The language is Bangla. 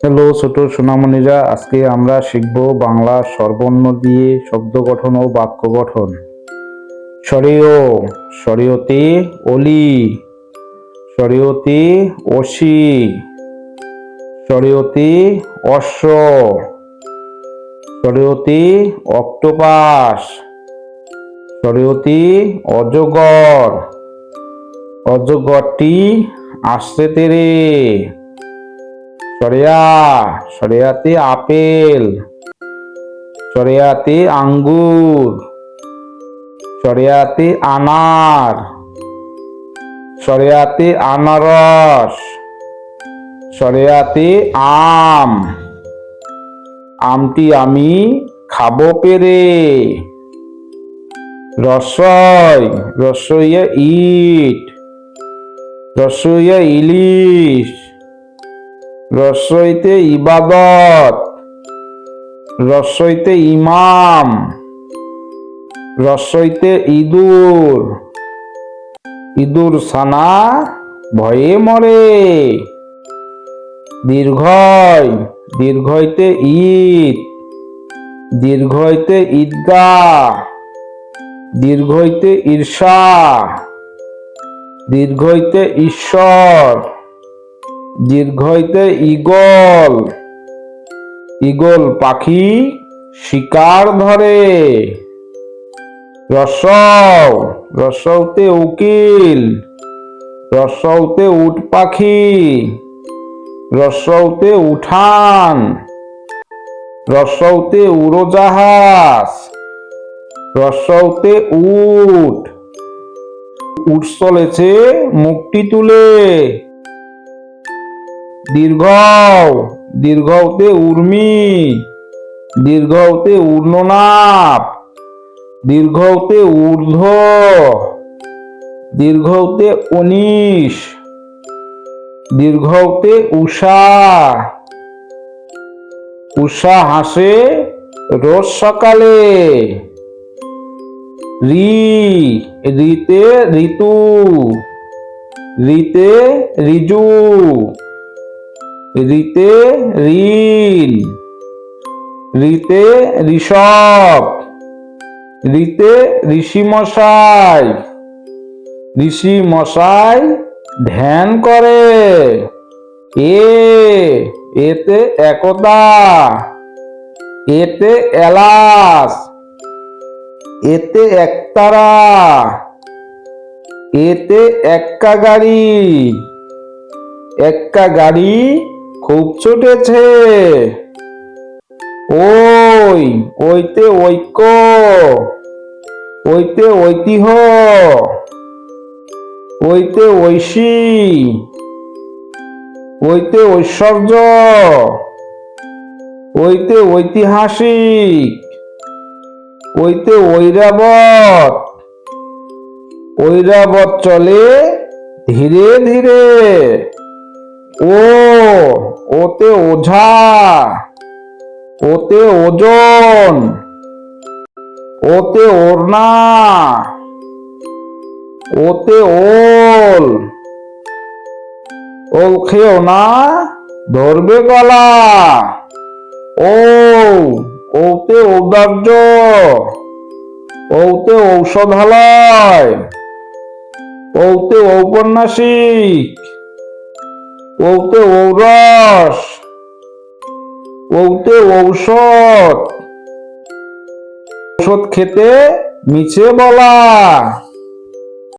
হ্যালো, ছোট সোনামণিরা, আজকে আমরা শিখব বাংলা স্বরবর্ণ দিয়ে শব্দ গঠন ও বাক্য গঠন। সরেও সরেয়তে অলি সরেয়তে অসি সরেয়তে অশ্ব সরেয়তে অক্টোপাস সরেয়তে অজগর, অজগরটি আসছে তেরে। সরেয়া, সরেয়াতে আপেল, সরেয়াতে আঙ্গুর, সরেয়াতে আনার, সরেয়াতে আনারস, সরেয়াতে আম। আমটি আমি খাব পেরে। রসই, রসইয়া ইট, রসইয়া ইলিশ। রসইতে ইবাদত রসইতে ইমাম রসইতে ইঁদুর। ইঁদুর সানা ভয়ে মরে। দীর্ঘয় দীর্ঘইতে ঈদ দীর্ঘইতে ঈদগাহ দীর্ঘইতে ঈর্ষা দীর্ঘইতে ঈশ্বর। দীর্ঘইতে ইগল ইগল পাখি শিকার ধরে। রসৌ রসৌতে উকিল। রসৌতে উট পাখি। রসৌতে উঠান। রসৌতে উড়োজাহাজ। রসৌতে উট। উট চলেছে মুক্তি তুলে। দীর্ঘ দীর্ঘ দীর্ঘতে উর্মি দীর্ঘ দীর্ঘতে উর্ণনাপ দীর্ঘতে ঊর্ধ্ব, দীর্ঘতে উনিশ দীর্ঘ দীর্ঘতে উষা উষা হাসে রোজ সকালে। রি, রিতে ঋতু, রিতে রিজু রিতে ঋণ, রিতে ঋষভ, রিতে ঋষি মশাই ঋষি মশাই ধ্যান করে। এ, এতে একতা, এতে এলাস, এতে একতারা, এতে এক্কা গাড়ি এক্কা গাড়ি খুব ছুটেছে। ওই, ওইতে ঐক্য। ওইতে ঐতিহ্য। ওইতে ঐশী। ওইতে ঐশ্বর্য। ওইতে ঐতিহাসিক। ওইতে ঐরাবত। ঐরাবত চলে ধীরে ধীরে। ও ওতে ওঝা, ওতে ওজন, ওতে ওড়না, ওতে ওল। ওল খেও না, ধরবে গলা। ও ওতে ঔদার্য, ওতে ঔষধালয়, ওতে ঔপন্যাসিক। ওতে ঔরস ওতে ঔষধ। ঔষধ খেতে মিছে বলা।